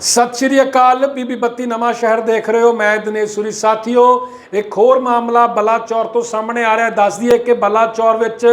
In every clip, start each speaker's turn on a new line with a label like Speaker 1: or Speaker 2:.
Speaker 1: ਸਤਿ ਸ਼੍ਰੀ ਅਕਾਲ, ਬੀਬੀ ਬੱਤੀ ਨਵਾਂ ਸ਼ਹਿਰ ਦੇਖ ਰਹੇ ਹੋ। ਮੈਂ ਦਿਨੇਸ਼ ਸੂਰੀ, ਸਾਥੀਓ, ਇੱਕ ਹੋਰ ਮਾਮਲਾ ਬਲਾਚੌਰ ਤੋਂ ਸਾਹਮਣੇ ਆ ਰਿਹਾ ਦੱਸ ਦਈਏ ਕਿ ਬਲਾਚੌਰ ਵਿੱਚ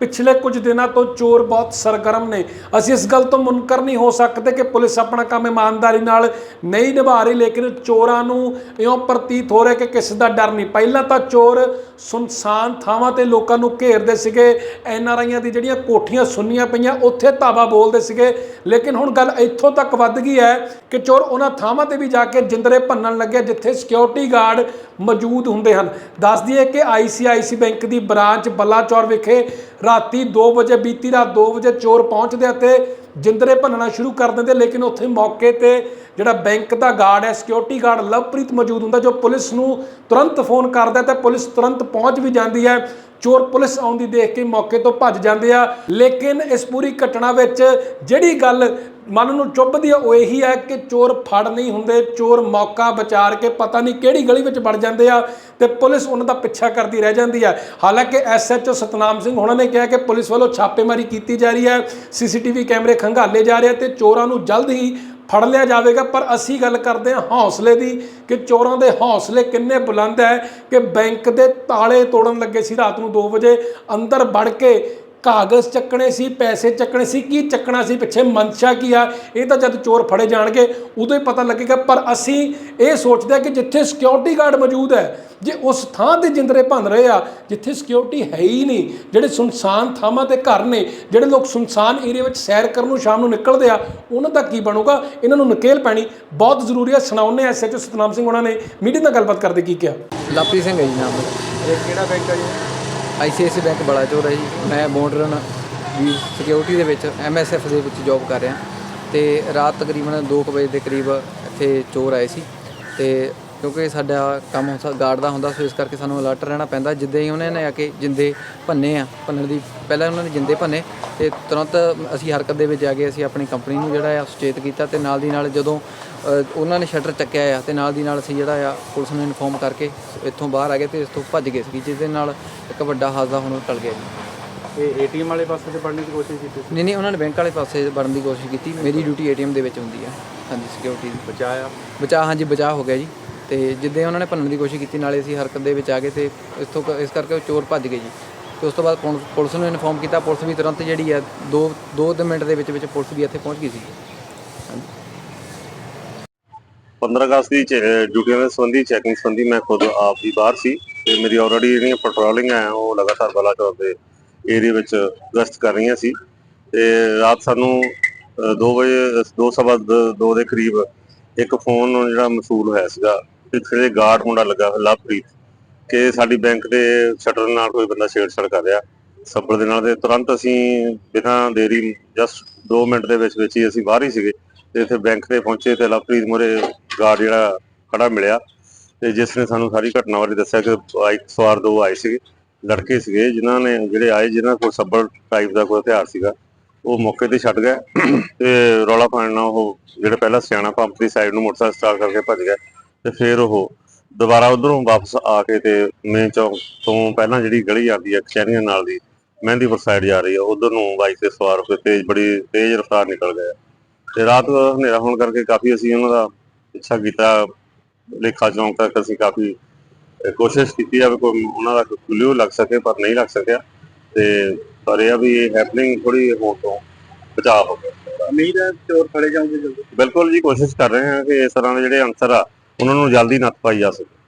Speaker 1: ਪਿਛਲੇ ਕੁਝ ਦਿਨਾਂ ਤੋਂ ਚੋਰ ਬਹੁਤ ਸਰਗਰਮ ਨੇ। ਅਸੀਂ ਇਸ ਗੱਲ ਤੋਂ ਮੁਨਕਰ ਨਹੀਂ ਹੋ ਸਕਦੇ ਕਿ ਪੁਲਿਸ ਆਪਣਾ ਕੰਮ ਇਮਾਨਦਾਰੀ ਨਾਲ ਨਹੀਂ ਨਿਭਾ ਰਹੀ, ਲੇਕਿਨ ਚੋਰਾਂ ਨੂੰ ਇਉਂ ਪ੍ਰਤੀਤ ਹੋ ਰਿਹਾ ਕਿ ਕਿਸੇ ਦਾ ਡਰ ਨਹੀਂ। ਪਹਿਲਾਂ ਤਾਂ ਚੋਰ ਸੁਨਸਾਨ ਥਾਵਾਂ ਤੇ ਲੋਕਾਂ ਨੂੰ ਘੇਰਦੇ ਸੀਗੇ। ਐਨ ਆਰ ਆਈਆਂ ਦੀ ਜਿਹੜੀਆਂ ਕੋਠੀਆਂ ਸੁੰਨੀਆਂ ਪਈਆਂ, ਉੱਥੇ ਧਾਵਾ ਬੋਲਦੇ ਸੀਗੇ। ਲੇਕਿਨ ਹੁਣ ਗੱਲ ਇੱਥੋਂ ਤੱਕ ਵੱਧ ਗਈ ਹੈ ਕਿ ਚੋਰ ਉਹਨਾਂ ਥਾਵਾਂ ਤੇ ਵੀ ਜਾ ਕੇ ਜਿੰਦਰੇ ਭੰਨਣ ਲੱਗੇ, ਜਿੱਥੇ ਸਿਕਿਉਰਿਟੀ ਗਾਰਡ ਮੌਜੂਦ ਹੁੰਦੇ ਹਨ। ਦੱਸ ਦਈਏ ਕਿ ਆਈਸੀਆਈਸੀ ਬੈਂਕ ਦੀ ਬ੍ਰਾਂਚ ਬਲਾਚੌਰ ਵਿਖੇ ਰਾਤੀ 2 ਵਜੇ ਬੀਤੀ ਰਾਤ 2 ਵਜੇ ਚੋਰ ਪਹੁੰਚਦੇ ਅਤੇ ਜਿੰਦਰੇ ਭੰਨਣਾ ਸ਼ੁਰੂ ਕਰ ਦਿੰਦੇ, ਲੇਕਿਨ ਉੱਥੇ ਮੌਕੇ ਤੇ ਜਿਹੜਾ ਬੈਂਕ ਦਾ ਗਾਰਡ ਹੈ ਸਿਕਿਉਰਿਟੀ ਗਾਰਡ ਲਵਪ੍ਰੀਤ ਮੌਜੂਦ ਹੁੰਦਾ, ਜੋ ਪੁਲਿਸ ਨੂੰ ਤੁਰੰਤ ਫੋਨ ਕਰਦਾ ਤੇ ਪੁਲਿਸ ਤੁਰੰਤ ਪਹੁੰਚ ਵੀ ਜਾਂਦੀ ਹੈ। ਚੋਰ ਪੁਲਿਸ ਆਉਂਦੀ ਦੇਖ ਕੇ ਮੌਕੇ ਤੋਂ ਭੱਜ ਜਾਂਦੇ ਆ। ਲੇਕਿਨ ਇਸ ਪੂਰੀ ਘਟਨਾ ਵਿੱਚ ਜਿਹੜੀ ਗੱਲ ਮਨ ਨੂੰ ਚੁੱਭਦੀ ਹੈ ਉਹ ਇਹੀ ਹੈ ਕਿ ਚੋਰ ਫੜ ਨਹੀਂ ਹੁੰਦੇ, ਚੋਰ ਮੌਕਾ ਵਿਚਾਰ ਕੇ ਪਤਾ ਨਹੀਂ ਕਿਹੜੀ ਗਲੀ ਵਿੱਚ ਵੜ ਜਾਂਦੇ ਆ ਤੇ ਪੁਲਿਸ ਉਹਨਾਂ ਦਾ ਪਿੱਛਾ ਕਰਦੀ ਰਹਿ ਜਾਂਦੀ ਆ। ਹਾਲਾਂਕਿ ਐਸਐਚਓ ਸਤਨਾਮ ਸਿੰਘ ਉਹਨਾਂ ਨੇ ਕਿਹਾ ਕਿ ਪੁਲਿਸ ਵੱਲੋਂ ਛਾਪੇਮਾਰੀ ਕੀਤੀ ਜਾ ਰਹੀ ਹੈ, ਸੀਸੀਟੀਵੀ ਕੈਮਰੇ ਖੰਗਾਲੇ ਜਾ ਰਹੇ ਆ ਤੇ ਚੋਰਾਂ ਨੂੰ ਜਲਦ ਹੀ ਫੜ ਲਿਆ ਜਾਵੇਗਾ, ਪਰ ਅਸੀਂ ਗੱਲ ਕਰਦੇ ਹਾਂ ਹੌਸਲੇ ਦੀ ਕਿ ਚੋਰਾਂ ਦੇ ਹੌਸਲੇ ਕਿੰਨੇ ਬੁਲੰਦ ਹੈ ਕਿ ਬੈਂਕ ਦੇ ਤਾਲੇ ਤੋੜਨ ਲੱਗੇ ਸੀ ਰਾਤ ਨੂੰ 2 ਵਜੇ, ਅੰਦਰ ਵੜ ਕੇ ਕਾਗਜ਼ ਚੱਕਣੇ ਸੀ ਪੈਸੇ ਚੱਕਣੇ ਸੀ ਕੀ ਚੱਕਣਾ ਸੀ ਪਿੱਛੇ ਮਨਸ਼ਾ ਕੀ ਆ? ਇਹ ਤਾਂ ਜਦ ਚੋਰ ਫੜੇ ਜਾਣਗੇ ਉਦੋਂ ਹੀ ਪਤਾ ਲੱਗੇਗਾ। ਪਰ ਅਸੀਂ ਇਹ ਸੋਚਦੇ ਹਾਂ ਕਿ ਜਿੱਥੇ ਸਿਕਿਉਰਿਟੀ ਗਾਰਡ ਮੌਜੂਦ ਹੈ ਜੇ ਉਸ ਥਾਂ ਤੇ ਜਿੰਦਰੇ ਭੰਨ ਰਹੇ ਆ ਜਿੱਥੇ ਸਿਕਿਉਰਿਟੀ ਹੈ ਹੀ ਨਹੀਂ ਜਿਹੜੇ ਸੁਨਸਾਨ ਥਾਵਾਂ ਤੇ ਘਰ ਨੇ ਜਿਹੜੇ ਲੋਕ ਸੁਨਸਾਨ ਏਰੀਆ ਵਿੱਚ ਸੈਰ ਕਰਨ ਨੂੰ ਸ਼ਾਮ ਨੂੰ ਨਿਕਲਦੇ ਆ ਉਹਨਾਂ ਦਾ ਕੀ ਬਣੂਗਾ? ਇਹਨਾਂ ਨੂੰ ਨਕੇਲ ਪੈਣੀ। ਬਹੁਤ ਜ਼ਰੂਰੀ ਹੈ ਸੁਣਾਉਣੇ ਐਸਐਚਓ ਸਤਨਾਮ ਸਿੰਘ ਉਹਨਾਂ ਨੇ ਮੀਡੀਆ ਨਾਲ ਗੱਲਬਾਤ ਕਰਦੇ ਕੀ ਕਿਹਾ।
Speaker 2: ਲਾਪੀ ਸਿੰਘ ਹੈ ਜੀ ਨਾਮ।
Speaker 3: ਇਹ ਕਿਹੜਾ ਬੈਂਕ ਹੈ ਜੀ?
Speaker 2: ਆਈਸੀਆਈਸੀ ਬੈਂਕ ਬਲਾਚੌਰ ਹੈ ਜੀ। ਮੈਂ ਮੋਡਰਨ ਵੀ ਸਿਕਿਉਰਿਟੀ ਦੇ ਵਿੱਚ ਐਮਐਸਐਫ ਦੇ ਵਿੱਚ ਜੌਬ ਕਰ ਰਿਹਾ। ਤੇ ਰਾਤ ਤਕਰੀਬਨ 2 ਵਜੇ ਦੇ ਕਰੀਬ ਇੱਥੇ ਚੋਰ ਆਏ ਸੀ। ਤੇ ਕਿਉਂਕਿ ਸਾਡਾ ਕੰਮ ਹੁੰਦਾ ਗਾਰਡ ਦਾ ਹੁੰਦਾ ਸੋ ਇਸ ਕਰਕੇ ਸਾਨੂੰ ਅਲਰਟ ਰਹਿਣਾ ਪੈਂਦਾ। ਜਿੱਦਾਂ ਹੀ ਉਹਨਾਂ ਨੇ ਆ ਕੇ ਜਿੰਦੇ ਭੰਨੇ ਆ ਭੰਨਣ ਦੀ ਪਹਿਲਾਂ ਉਹਨਾਂ ਨੇ ਜਿੰਦੇ ਭੰਨੇ ਤੇ ਤੁਰੰਤ ਅਸੀਂ ਹਰਕਤ ਦੇ ਵਿੱਚ ਆ ਗਏ ਅਸੀਂ ਆਪਣੀ ਕੰਪਨੀ ਨੂੰ ਜਿਹੜਾ ਆ ਸੁਚੇਤ ਕੀਤਾ ਤੇ ਨਾਲ ਦੀ ਨਾਲ ਜਦੋਂ ਉਹਨਾਂ ਨੇ ਸ਼ਟਰ ਚੱਕਿਆ ਆ ਤੇ ਨਾਲ ਦੀ ਨਾਲ ਅਸੀਂ ਜਿਹੜਾ ਆ ਪੁਲਿਸ ਨੂੰ ਇਨਫੋਰਮ ਕਰਕੇ ਇੱਥੋਂ ਬਾਹਰ ਆ ਗਏ ਤੇ ਇਸ ਤੋਂ ਭੱਜ ਗਏ ਸੀ ਜਿਸ ਦੇ ਨਾਲ ਇੱਕ ਵੱਡਾ ਹਾਦਸਾ ਹੁਣ ਟਲ ਗਿਆ ਜੀ।
Speaker 3: ਇਹ ਏਟੀਐਮ ਵਾਲੇ ਪਾਸੇ ਤੇ ਪੜਨੇ ਦੀ ਕੋਸ਼ਿਸ਼ ਕੀਤੀ ਸੀ?
Speaker 2: ਨਹੀਂ ਨਹੀਂ ਉਹਨਾਂ ਨੇ ਬੈਂਕ ਵਾਲੇ ਪਾਸੇ ਵੜਨ ਦੀ ਕੋਸ਼ਿਸ਼ ਕੀਤੀ। ਮੇਰੀ ਡਿਊਟੀ ਏਟੀਐਮ ਦੇ ਵਿੱਚ ਹੁੰਦੀ ਆ। ਹਾਂਜੀ ਸਿਕਿਉਰਿਟੀ ਦੀ।
Speaker 3: ਬਚਾਇਆ?
Speaker 2: ਬਚਾਅ ਹਾਂਜੀ ਬਚਾਅ ਹੋ ਗਿਆ ਜੀ। ਤੇ ਜਿੱਦਾਂ ਉਹਨਾਂ ਨੇ ਭੰਨਣ ਦੀ ਕੋਸ਼ਿਸ਼ ਕੀਤੀ, ਨਾਲੇ ਅਸੀਂ ਹਰਕਤ ਦੇ ਵਿੱਚ ਆ ਗਏ ਤੇ ਇਸ ਤੋਂ ਇਸ ਕਰਕੇ ਉਹ ਚੋਰ ਭੱਜ ਗਏ ਜੀ। ਤੇ ਉਸ ਤੋਂ ਬਾਅਦ ਪੁਲ- ਪੁਲਿਸ ਨੂੰ ਇਨਫੋਰਮ ਕੀਤਾ, ਪੁਲਿਸ ਵੀ ਤੁਰੰਤ ਜਿਹੜੀ ਹੈ 2 2 ਮਿੰਟ ਦੇ ਵਿੱਚ ਵਿੱਚ ਪੁਲਿਸ ਵੀ ਇੱਥੇ ਪਹੁੰਚ ਗਈ ਸੀ।
Speaker 4: 15 ਅਗਸਤ ਦੀ ਚ- ਡਿਊਟੀਆਂ ਦੇ ਸੰਬੰਧੀ ਚੈਕਿੰਗ ਸੰਬੰਧੀ ਮੈਂ ਖੁਦ ਆਪ ਹੀ ਬਾਹਰ ਸੀ ਤੇ ਮੇਰੀ ਆਲਰੇਡੀ ਜਿਹੜੀਆਂ ਪੈਟਰੋਲਿੰਗ ਹੈ ਉਹ ਲਗਾਤਾਰ ਬਲਾਚੌਰ ਦੇ ਏਰੀਆ ਵਿੱਚ ਗਸ਼ਤ ਕਰ ਰਹੀਆਂ ਸੀ। ਤੇ ਰਾਤ ਸਾਨੂੰ 2 ਵਜੇ ਦੋ ਸਵਾ 2 ਦੇ ਕਰੀਬ ਇੱਕ ਫੋਨ ਜਿਹੜਾ ਮਸੂਲ ਹੋਇਆ ਸੀਗਾ। ਪਿੱਛੇ ਦੇ ਗਾਰਡ ਮੁੰਡਾ ਲੱਗਾ ਲਵਪ੍ਰੀਤ, ਕਿ ਸਾਡੀ ਬੈਂਕ ਦੇ ਸ਼ਟਰ ਨਾਲ ਕੋਈ ਬੰਦਾ ਛੇੜਛਾੜ ਕਰ ਰਿਹਾ। ਸੱਬਲ ਦੇ ਨਾਲ ਤੇ ਤੁਰੰਤ ਅਸੀਂ ਬਿਨਾਂ ਦੇਰੀ ਜਸਟ 2 ਮਿੰਟ ਦੇ ਵਿੱਚ ਵਿੱਚ ਹੀ ਅਸੀਂ ਬਾਹਰ ਹੀ ਸੀਗੇ ਤੇ ਇੱਥੇ ਬੈਂਕ ਤੇ ਪਹੁੰਚੇ ਤੇ ਲਵਪ੍ਰੀਤ ਮੋਰੇ ਗਾਰਡ ਜਿਹੜਾ ਖੜਾ ਮਿਲਿਆ ਤੇ ਜਿਸ ਨੇ ਸਾਨੂੰ ਸਾਰੀ ਘਟਨਾ ਬਾਰੇ ਦੱਸਿਆ ਕਿ ਬਾਈਕ ਸਵਾਰ ਦੋ ਆਏ ਸੀਗੇ, ਲੜਕੇ ਸੀਗੇ, ਜਿਨ੍ਹਾਂ ਨੇ ਜਿਹੜੇ ਆਏ, ਜਿਨ੍ਹਾਂ ਕੋਲ ਸੱਬਲ ਟਾਈਪ ਦਾ ਕੋਈ ਹਥਿਆਰ ਸੀਗਾ, ਉਹ ਮੌਕੇ ਤੇ ਛੱਡ ਗਏ ਤੇ ਰੌਲਾ ਪਾਉਣ ਨਾਲ ਉਹ ਜਿਹੜੇ ਪਹਿਲਾਂ ਸਿਆਣਾ ਪੰਪ ਦੀ ਸਾਈਡ ਨੂੰ ਮੋਟਰਸਾਈਕਲ ਸਟਾਰਟ ਕਰਕੇ ਭੱਜ ਗਿਆ ਤੇ ਫਿਰ ਉਹ ਦੁਬਾਰਾ ਉਧਰੋਂ ਵਾਪਸ ਆ ਕੇ ਤੇ ਮੇਨ ਚੌਕ ਤੋਂ ਪਹਿਲਾਂ ਜਿਹੜੀ ਗਲੀ ਆਉਂਦੀ ਹੈ ਕਚਹਿਰੀਆਂ ਨਾਲ ਦੀ ਮਹਿੰਦੀਪੁਰ ਸਾਈਡ ਜਾ ਰਹੀ ਹੈ ਉਧਰ ਨੂੰ ਬਾਈਕ ਤੇ ਸਵਾਰ ਹੋ ਕੇ ਤੇਜ਼ ਬੜੀ ਤੇਜ਼ ਰਫ਼ਤਾਰ ਨਿਕਲ ਗਏ ਤੇ ਰਾਤ ਹਨੇਰਾ ਹੋਣ ਕਰਕੇ ਕਾਫੀ ਅਸੀਂ ਉਹਨਾਂ ਦਾ ਪਿੱਛਾ ਕੀਤਾ ਲੇਖਾ ਚੌਂਕ ਤੱਕ ਅਸੀਂ ਕਾਫੀ ਕੋਸ਼ਿਸ਼ ਕੀਤੀ ਆ ਵੀ ਕੋਈ ਉਹਨਾਂ ਦਾ ਕਲੂ ਲੱਗ ਸਕੇ ਪਰ ਨਹੀਂ ਲੱਗ ਸਕਿਆ। ਤੇ ਪਰ ਇਹ ਵੀ ਇਹ ਹੈਪਨਿੰਗ ਥੋੜੀ ਹੋਣ ਤੋਂ ਬਚਾਅ ਹੋ ਗਿਆ।
Speaker 3: ਉਮੀਦ ਹੈ ਚੋਰ ਫੜੇ ਜਾਣਗੇ ਜਲਦੀ।
Speaker 4: ਬਿਲਕੁਲ ਜੀ ਕੋਸ਼ਿਸ਼ ਕਰ ਰਹੇ ਹਾਂ ਕਿ ਇਸ ਤਰ੍ਹਾਂ ਦੇ ਜਿਹੜੇ ਅਨਸਰ ਆ ਉਹਨਾਂ ਨੂੰ ਜਲਦੀ ਨੱਥ ਪਾਈ ਜਾ ਸਕੇ।